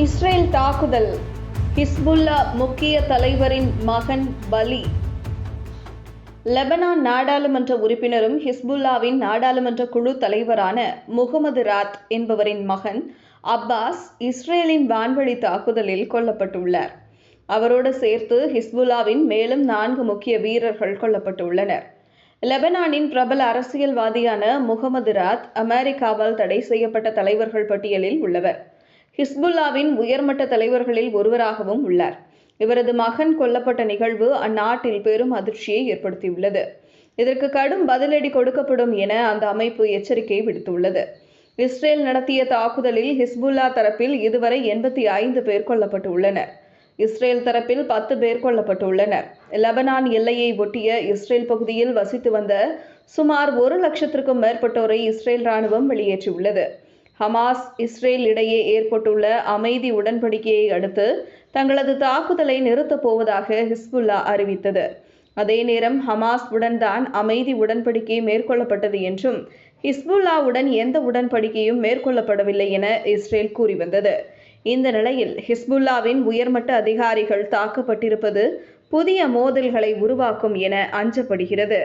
Israel தாக்குதல். Hezbollah முக்கிய தலைவரின் மகன் பலி. லெபனான் நாடாளுமன்ற உறுப்பினரும் ஹிஸ்புல்லாவின் நாடாளுமன்ற குழு தலைவரான முகமது ராத் என்பவரின் மகன் அப்பாஸ் இஸ்ரேலின் வான்வழி தாக்குதலில் கொல்லப்பட்டுள்ளார். அவரோடு சேர்த்து ஹிஸ்புல்லாவின் மேலும் நான்கு முக்கிய வீரர்கள் கொல்லப்பட்டுள்ளனர். லெபனானின் பிரபல அரசியல்வாதியான முகமது ராத் அமெரிக்காவால் தடை செய்யப்பட்ட தலைவர்கள் பட்டியலில் உள்ளவர். ஹிஸ்புல்லாவின் உயர்மட்ட தலைவர்களில் ஒருவராகவும் உள்ளார். இவரது மகன் கொல்லப்பட்ட நிகழ்வு அந்நாட்டில் பெரும் அதிர்ச்சியை ஏற்படுத்தியுள்ளது. இதற்கு கடும் பதிலடி கொடுக்கப்படும் என அந்த அமைப்பு எச்சரிக்கை விடுத்துள்ளது. இஸ்ரேல் நடத்திய தாக்குதலில் ஹிஸ்புல்லா தரப்பில் இதுவரை எண்பத்தி ஐந்து பேர் கொல்லப்பட்டுள்ளனர். இஸ்ரேல் தரப்பில் பத்து பேர் கொல்லப்பட்டுள்ளனர். லெபனான் எல்லையை ஒட்டிய இஸ்ரேல் பகுதியில் வசித்து வந்த சுமார் ஒரு லட்சத்திற்கும் மேற்பட்டோரை இஸ்ரேல் ராணுவம் வெளியேற்றியுள்ளது. ஹமாஸ் இஸ்ரேல் இடையே ஏற்பட்டுள்ள அமைதி உடன்படிக்கையை அடுத்து தங்களது தாக்குதலை நிறுத்தப் போவதாக ஹிஸ்புல்லா அறிவித்தது. அதே நேரம் ஹமாஸ் உடன்தான் அமைதி உடன்படிக்கை மேற்கொள்ளப்பட்டது என்றும் ஹிஸ்புல்லாவுடன் எந்த உடன்படிக்கையும் மேற்கொள்ளப்படவில்லை என இஸ்ரேல் கூறி வந்தது. இந்த நிலையில் ஹிஸ்புல்லாவின் உயர்மட்ட அதிகாரிகள் தாக்கப்பட்டிருப்பது புதிய மோதல்களை உருவாக்கும் என அஞ்சப்படுகிறது.